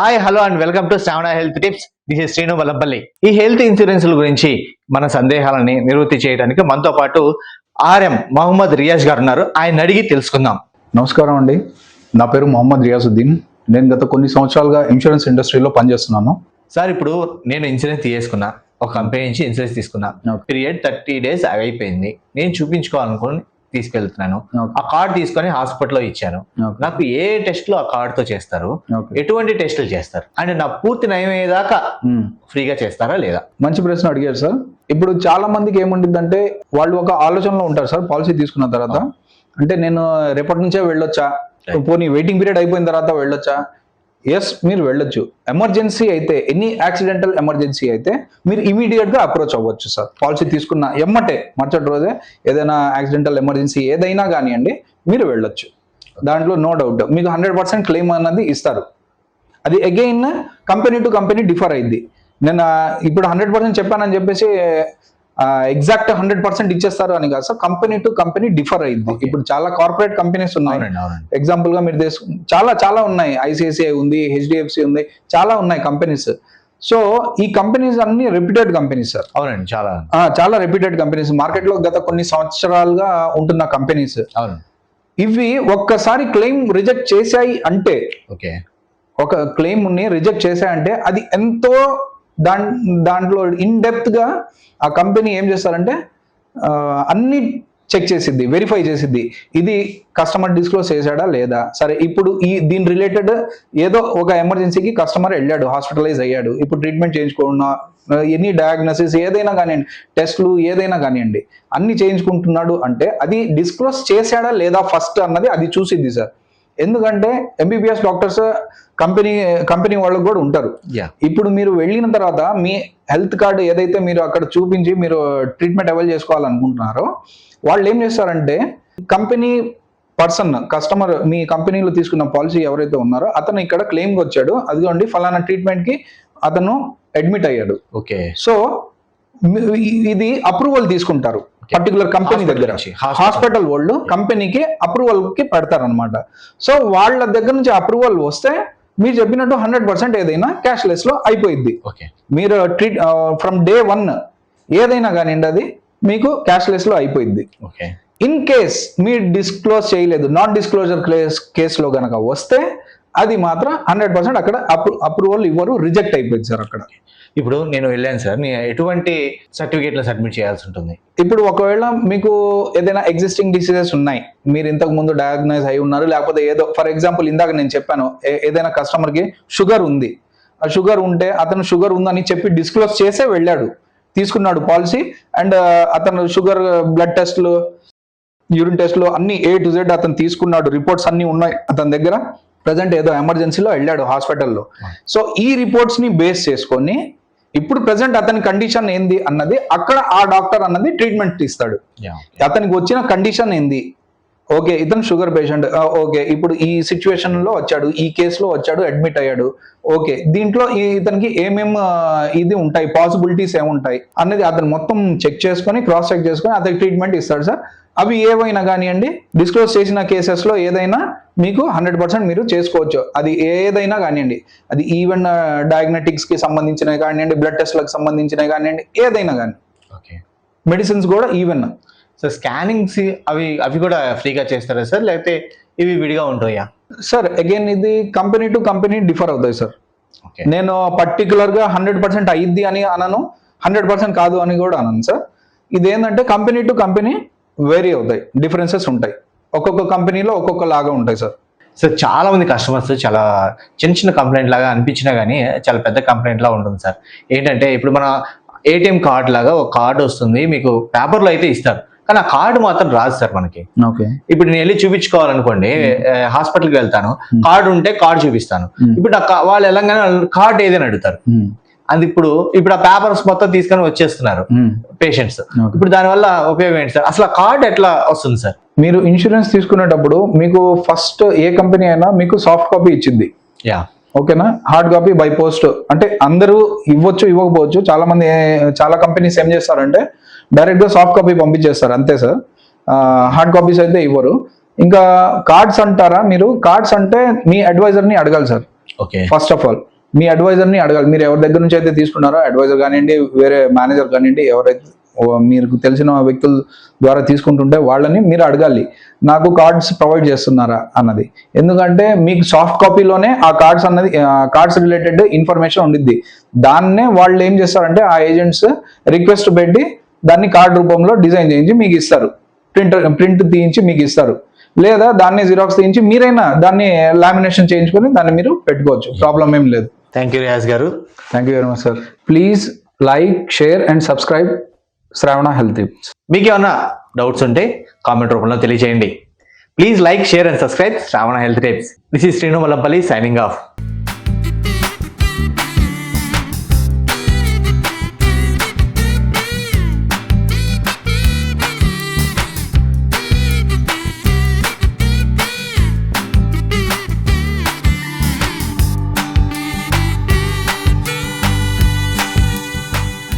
Hi hello and welcome to Shravana health tips this is Srinu Vallapalli ఈ health ఇన్సూరెన్స్ల గురించి మన సందేహాలని నివృత్తి చేయడానికి మనతో పాటు ఆర్ఎం మహమ్మద్ రియాజ్ గారు ఉన్నారు. ఆయన అడిగి తెలుసుకుందాం. నమస్కారం అండి. నా పేరు మొహమ్మద్ రియాజుద్దీన్. నేను గత కొన్ని సంవత్సరాలుగా ఇన్సూరెన్స్ ఇండస్ట్రీలో పనిచేస్తున్నాను. సార్ ఇప్పుడు నేను ఇన్సూరెన్స్ తీసుకున్నా. ఒక కంపెనీ నుంచి ఇన్సూరెన్స్ తీసుకున్నా. పీరియడ్ థర్టీ డేస్ అయిపోయింది. నేను చూపించుకోవాలనుకుని తీసుకెళ్తున్నాను. ఆ కార్డ్ తీసుకొని హాస్పిటల్లో ఇచ్చాను. నాకు ఏ టెస్ట్లు ఆ కార్డ్తో చేస్తారు? ఎటువంటి టెస్టులు చేస్తారు? అండ్ నా పూర్తి నయమయ్యేదాకా మ్మ్. ఫ్రీగా చేస్తారా లేదా? మంచి ప్రశ్న అడిగారు సార్. ఇప్పుడు చాలా మందికి ఏముంటుందంటే వాళ్ళు ఒక ఆలోచనలో ఉంటారు సార్ పాలసీ తీసుకున్న తర్వాత. అంటే నేను రేపటి నుంచే వెళ్ళొచ్చా. పోనీ వెయిటింగ్ పీరియడ్ అయిపోయిన తర్వాత వెళ్ళొచ్చా? ఎస్ మీరు వెళ్ళొచ్చు. ఎమర్జెన్సీ అయితే ఎనీ యాక్సిడెంటల్ ఎమర్జెన్సీ అయితే మీరు ఇమీడియట్గా అప్రోచ్ అవ్వచ్చు సార్ పాలసీ తీసుకున్న ఎమ్మటే మరుసటి రోజే ఏదైనా యాక్సిడెంటల్ ఎమర్జెన్సీ ఏదైనా కానివ్వండి మీరు వెళ్ళొచ్చు. దాంట్లో నో డౌట్ మీకు హండ్రెడ్ పర్సెంట్ క్లెయిమ్ అన్నది ఇస్తారు. అది again company to company differ అయింది నేను ఇప్పుడు హండ్రెడ్ పర్సెంట్ చెప్పానని చెప్పేసి ఎగ్జాక్ట్ హండ్రెడ్ పర్సెంట్ ఇచ్చేస్తారు అని కాదు. Sir company to company differ అయింది. ఇప్పుడు చాలా కార్పొరేట్ కంపెనీస్ ఉన్నాయి. ఎగ్జాంపుల్గా మీరు చాలా చాలా ఉన్నాయి. ఐసిఐసిఐ ఉంది హెచ్డిఎఫ్సి ఉంది చాలా ఉన్నాయి కంపెనీస్ సో ఈ కంపెనీస్ అన్ని రెప్యూటెడ్ కంపెనీస్ సార్ అవునండి చాలా. చాలా రెప్యూటెడ్ కంపెనీస్ మార్కెట్లో గత కొన్ని సంవత్సరాలుగా ఉంటున్న కంపెనీస్ అవును. ఇవి ఒక్కసారి క్లెయిమ్ రిజెక్ట్ చేశాయి అంటే ఓకే. ఒక క్లెయిమ్ని రిజెక్ట్ చేశాయంటే అది ఎంతో దాన్ దాంట్లో ఇన్ డెప్త్గా ఆ కంపెనీ ఏం చేస్తారంటే అన్ని చెక్ చేసిద్ది వెరిఫై చేసిద్ది. ఇది కస్టమర్ డిస్క్లోజ్ చేశాడా లేదా? సరే ఇప్పుడు ఈ దీని రిలేటెడ్ ఏదో ఒక ఎమర్జెన్సీకి కస్టమర్ వెళ్ళాడు హాస్పిటలైజ్ అయ్యాడు. ఇప్పుడు ట్రీట్మెంట్ చేయించుకున్నా ఎనీ డయాగ్నోసిస్ ఏదైనా కానివ్వండి టెస్ట్లు ఏదైనా కానివ్వండి అన్ని చేయించుకుంటున్నాడు అంటే అది డిస్క్లోజ్ చేశాడా లేదా ఫస్ట్ అన్నది అది చూసిద్ది సార్ ఎందుకంటే ఎంబీబీఎస్ డాక్టర్స్ కంపెనీ కంపెనీ వాళ్ళకు కూడా ఉంటారు. యా ఇప్పుడు మీరు వెళ్ళిన తర్వాత మీ హెల్త్ కార్డు ఏదైతే మీరు అక్కడ చూపించి మీరు ట్రీట్మెంట్ అవైల్ చేసుకోవాలనుకుంటున్నారో వాళ్ళు ఏం చేస్తారంటే కంపెనీ పర్సన్ కస్టమర్ మీ కంపెనీలో తీసుకున్న పాలసీ ఎవరైతే ఉన్నారో అతను ఇక్కడ క్లెయిమ్ వచ్చాడు. అదిగోండి ఫలానా ట్రీట్మెంట్కి అతను అడ్మిట్ అయ్యాడు. ఓకే సో ఇది అప్రూవల్ తీసుకుంటారు. పర్టికులర్ కంపెనీ దగ్గర. హాస్పిటల్ వాళ్ళు కంపెనీకి అప్రూవల్కి పెడతారు అనమాట సో వాళ్ళ దగ్గర నుంచి అప్రూవల్ వస్తే మీరు చెప్పినట్టు హండ్రెడ్ పర్సెంట్ ఏదైనా క్యాష్లెస్లో అయిపోయింది ఓకే మీరు ట్రీట్ ఫ్రమ్ డే వన్ ఏదైనా కానివ్వండి అది మీకు క్యాష్లెస్లో అయిపోయింది ఓకే ఇన్ కేస్ మీరు డిస్క్లోజ్ చేయలేదు నాన్ డిస్క్లోజర్ కేస్ కేసులో గనక వస్తే అది మాత్రం హండ్రెడ్ పర్సెంట్ అక్కడ అప్రూవల్ ఇవ్వరు రిజెక్ట్ అయిపోయింది సార్ అక్కడ. ఇప్పుడు నేను వెళ్ళాను సార్ ఎటువంటి సర్టిఫికేట్లు సబ్మిట్ చేయాల్సి ఉంటుంది? ఇప్పుడు ఒకవేళ మీకు ఏదైనా ఎగ్జిస్టింగ్ డిసీజెస్ ఉన్నాయి మీరు ఇంతకు ముందు డయాగ్నైజ్ అయి ఉన్నారు లేకపోతే ఏదో ఫర్ ఎగ్జాంపుల్ ఇందాక నేను చెప్పాను ఏదైనా customer కి షుగర్ ఉంది. ఆ షుగర్ ఉంటే అతను షుగర్ ఉందని చెప్పి డిస్క్లోజ్ చేసే వెళ్ళాడు. తీసుకున్నాడు పాలసీ అండ్ అతను షుగర్ బ్లడ్ టెస్ట్లు యూరిన్ టెస్ట్లు అన్ని ఏ టు జెడ్ అతను తీసుకున్నాడు రిపోర్ట్స్ అన్ని ఉన్నాయి అతని దగ్గర. ప్రజెంట్ ఏదో ఎమర్జెన్సీలో వెళ్ళాడు హాస్పిటల్లో. సో ఈ రిపోర్ట్స్ని బేస్ చేసుకొని ఇప్పుడు ప్రజెంట్ అతని కండిషన్ ఏంది అన్నది అక్కడ ఆ డాక్టర్ అన్నది ట్రీట్మెంట్ ఇస్తాడు అతనికి వచ్చిన కండిషన్ ఏంది? ఓకే ఇతను షుగర్ పేషెంట్ ఓకే ఇప్పుడు ఈ సిచ్యువేషన్లో వచ్చాడు ఈ కేసులో వచ్చాడు అడ్మిట్ అయ్యాడు ఓకే దీంట్లో ఈ- ఇతనికి ఏమేం ఇది ఉంటాయి పాసిబిలిటీస్ ఏముంటాయి అనేది అతను మొత్తం చెక్ చేసుకొని క్రాస్ చెక్ చేసుకొని అతనికి ట్రీట్మెంట్ ఇస్తాడు సార్ అవి ఏవైనా కానివ్వండి డిస్క్లోజ్ చేసిన కేసెస్లో ఏదైనా మీకు హండ్రెడ్ పర్సెంట్ మీరు చేసుకోవచ్చు. అది ఏదైనా కానివ్వండి అది ఈవెన్ డయాగ్నటిక్స్కి సంబంధించినవి కానివ్వండి బ్లడ్ టెస్ట్లకు సంబంధించినవి కానివ్వండి ఏదైనా కానీ ఓకే మెడిసిన్స్ కూడా ఈవెన్ సో స్కానింగ్స్ అవి అవి కూడా ఫ్రీగా చేస్తారా సార్? లేకపోతే ఇవి విడిగా ఉంటాయా? సార్ అగైన్ ఇది కంపెనీ టు కంపెనీ డిఫర్ అవుతాయి సార్ నేను పర్టికులర్గా హండ్రెడ్ పర్సెంట్ అయ్యిద్ది అని అనను హండ్రెడ్ పర్సెంట్ కాదు అని కూడా అనను సార్ ఇదేంటంటే కంపెనీ టు కంపెనీ వేరీ అవుతాయి డిఫరెన్సెస్ ఉంటాయి. ఒక్కొక్క కంపెనీలో ఒక్కొక్క లాగా ఉంటాయి సార్ సో చాలా మంది కస్టమర్స్ చాలా చిన్న చిన్న కంప్లైంట్ లాగా అనిపించినా కానీ చాలా పెద్ద కంప్లైంట్ లా ఉంటుంది సార్ ఏంటంటే ఇప్పుడు మన ఏటీఎం కార్డ్ లాగా ఒక కార్డు వస్తుంది మీకు పేపర్లో అయితే ఇస్తారు. కానీ ఆ కార్డు మాత్రం రాదు సార్ మనకి. ఓకే. ఇప్పుడు నేను వెళ్ళి చూపించుకోవాలనుకోండి హాస్పిటల్కి వెళ్తాను. కార్డు ఉంటే కార్డు చూపిస్తాను. Hmm. ఇప్పుడు వాళ్ళు వెళ్ళంగానే కార్డు ఏదైనా అడుగుతారు. అది ఇప్పుడు ఇప్పుడు ఆ పేపర్స్ మొత్తం తీసుకొని వచ్చేస్తున్నారు పేషెంట్స్ ఇప్పుడు దానివల్ల ఉపయోగం ఏంటి సార్? అసలు కార్డు ఎట్లా వస్తుంది సార్? మీరు ఇన్సూరెన్స్ తీసుకునేటప్పుడు మీకు ఫస్ట్ ఏ కంపెనీ అయినా మీకు సాఫ్ట్ కాపీ ఇచ్చింది. యా. ఓకేనా? హార్డ్ కాపీ బై పోస్ట్ అంటే అందరూ ఇవ్వచ్చు ఇవ్వకపోవచ్చు. చాలా మంది చాలా కంపెనీస్ ఏం చేస్తారంటే డైరెక్ట్గా సాఫ్ట్ కాపీ పంపించేస్తారు. అంతే సార్. హార్డ్ కాపీస్ అయితే ఇవ్వరు. ఇంకా కార్డ్స్ అంటారా మీరు? కార్డ్స్ అంటే మీ అడ్వైజర్ని అడగాలి sir. Okay. First of all మీ అడ్వైజర్ని అడగాలి. మీరు ఎవరి దగ్గర నుంచి అయితే తీసుకున్నారో అడ్వైజర్ కానివ్వండి వేరే మేనేజర్ కానివ్వండి ఎవరైతే మీకు తెలిసిన వ్యక్తుల ద్వారా తీసుకుంటుంటే వాళ్ళని మీరు అడగాలి. నాకు కార్డ్స్ ప్రొవైడ్ చేస్తున్నారా అన్నది. ఎందుకంటే మీకు సాఫ్ట్ కాపీలోనే ఆ కార్డ్స్ అన్నది కార్డ్స్ రిలేటెడ్ ఇన్ఫర్మేషన్ ఉండిద్ది. దాన్నే వాళ్ళు ఏం చేస్తారంటే ఆ ఏజెంట్స్ రిక్వెస్ట్ పెట్టి దాన్ని కార్డ్ రూపంలో డిజైన్ చేయించి మీకు ఇస్తారు. ప్రింట్ ప్రింట్ తీయించి మీకు ఇస్తారు. లేదా దాన్ని జిరాక్స్ తీయించి మీరైనా దాన్ని లామినేషన్ చేయించుకొని దాన్ని మీరు పెట్టుకోవచ్చు. ప్రాబ్లం ఏం లేదు. Thank you Riyaz garu thank you very much sir please like share and subscribe Shravana health tips మీకు ఏమైనా డౌట్స్ ఉంటే కామెంట్ రూపంలో తెలియజేయండి please like share and subscribe Shravana health tips this is Srinu Mallampalli signing off